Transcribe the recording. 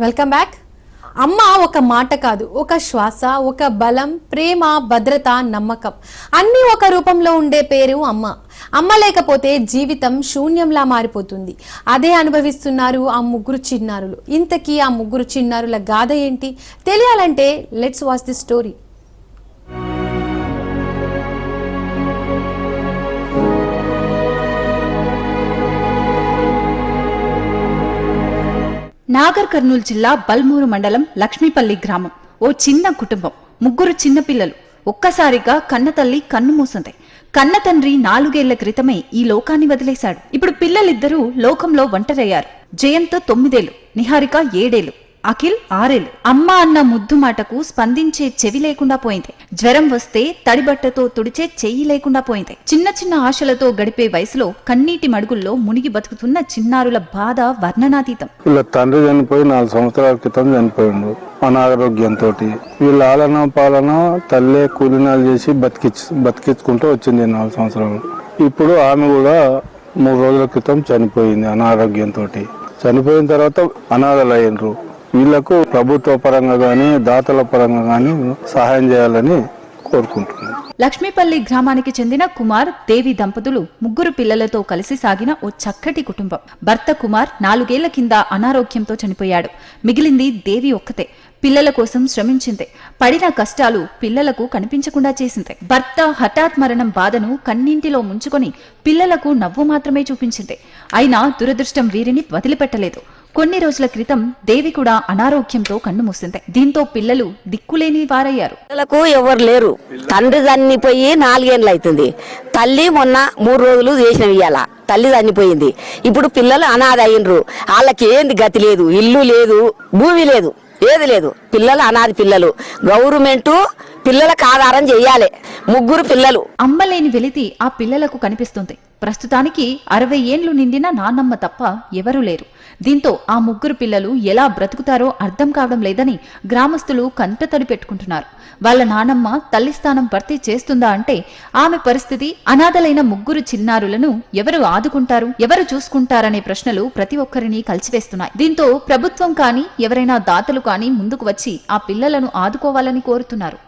Welcome back అమ్మ ఒక మాట కాదు ఒక శ్వాస ఒక బలం ప్రేమ భద్రత నమ్మకం. అన్నీ ఒక రూపంలో ఉండే పేరు అమ్మ. అమ్మ లేకపోతే జీవితం శూన్యంలా మారిపోతుంది. అదే అనుభవిస్తున్నారు ఆ ముగ్గురు చిన్నారులు. ఇంతకీ ఆ ముగ్గురు చిన్నారుల గాథ ఏంటి? తెలియాలంటే let's watch the story Nagar Kurnool జిల్లా బల్మూరు మండలం లక్ష్మీపల్లి గ్రామం. ఓ చిన్న కుటుంబం. ముగ్గురు చిన్నపిల్లలు ఒక్కసారిగా కన్నతల్లి కన్ను మూసింది. కన్న తండ్రి నాలుగేళ్ళ క్రితమే ఈ లోకాన్ని వదిలేశాడు. ఇప్పుడు పిల్లలిద్దరూ లోకంలో ఒంటరయ్యారు. జయంత్ తొమ్మిదేళ్ళు. నిహారిక ఏడేళ్ళు. అఖిల్ ఆరేళ్ళు అమ్మ అన్న ముద్దు మాటకు స్పందించే చెవి లేకుండా పోయింది. జ్వరం వస్తే తడిబట్టతో తుడిచే చెయ్యి లేకుండా పోయింది. చిన్న చిన్న ఆశలతో గడిపే వయసులో కన్నీటి మడుగుల్లో మునిగి బతుకుతున్న చిన్నారుల బాధ వర్ణనాతీతం. వీళ్ళ తండ్రి చనిపోయి నాలుగు సంవత్సరాల క్రితం చనిపోయిండు. అనారోగ్యంతో వీళ్ళ ఆలన పాలన తల్లే కూలినాలు చేసి బతికి బతికించుకుంటూ వచ్చింది నాలుగు సంవత్సరాలు. ఇప్పుడు ఆమె కూడా మూడు రోజుల క్రితం చనిపోయింది అనారోగ్యంతో చనిపోయిన తర్వాత అనాథలు అయ్యిండ్రు వీళ్ళకు ప్రభుత్వ పరంగా కానీ దాతల పరంగా కానీ సహాయం చేయాలని కోరుకుంటున్నాను. లక్ష్మీపల్లి గ్రామానికి చెందిన కుమార్ దేవి దంపతులు ముగ్గురు పిల్లలతో కలిసి సాగిన ఓ చక్కటి కుటుంబం. భర్త కుమార్ నాలుగేళ్ళ కింద అనారోగ్యంతో చనిపోయాడు. మిగిలింది దేవి ఒక్కతే. పిల్లల కోసం శ్రమించింది. పడిన కష్టాలు పిల్లలకు కనిపించకుండా చేసింది. భర్త హఠాత్ మరణం బాధను కన్నింటిలో ముంచుకొని పిల్లలకు నవ్వు మాత్రమే చూపించింది. అయినా దురదృష్టం వీరిని వదిలిపెట్టలేదు. కొన్ని రోజుల క్రితం దేవి కూడా అనారోగ్యంతో కన్ను మూసింది. దీంతో పిల్లలు దిక్కులేని వారయ్యారు. పిల్లలకు ఎవరు లేరు. తండ్రి చనిపోయి నాలుగేళ్ళు అవుతుంది. తల్లి మొన్న మూడు రోజులు చేసిన ఇయ్యాల. తల్లి చనిపోయింది. ఇప్పుడు పిల్లలు అనాథ అయినరు. వాళ్ళకి ఏంది గతి లేదు? ఇల్లు లేదు. భూమి లేదు. ఏది లేదు. పిల్లలు అనాథ పిల్లలు. గవర్నమెంటు పిల్లలకు ఆధారం చెయ్యాలి ముగ్గురు పిల్లలు. అమ్మలేని వెలితి ఆ పిల్లలకు కనిపిస్తుంది. ప్రస్తుతానికి అరవై ఏండ్లు నిండిన నాన్నమ్మ తప్ప ఎవరూ లేరు. దీంతో ఆ ముగ్గురు పిల్లలు ఎలా బ్రతుకుతారో అర్థం కావడం లేదని గ్రామస్తులు కంటతడి పెట్టుకుంటున్నారు. వాళ్ళ నానమ్మ తల్లి స్థానం భర్తీ చేస్తుందా అంటే ఆమె పరిస్థితి అనాథలైన ముగ్గురు చిన్నారులను ఎవరు ఆదుకుంటారు ఎవరు చూసుకుంటారనే ప్రశ్నలు ప్రతి ఒక్కరిని కలిసివేస్తున్నాయి. దీంతో ప్రభుత్వం కానీ ఎవరైనా దాతలు కానీ ముందుకు వచ్చి ఆ పిల్లలను ఆదుకోవాలని కోరుతున్నారు.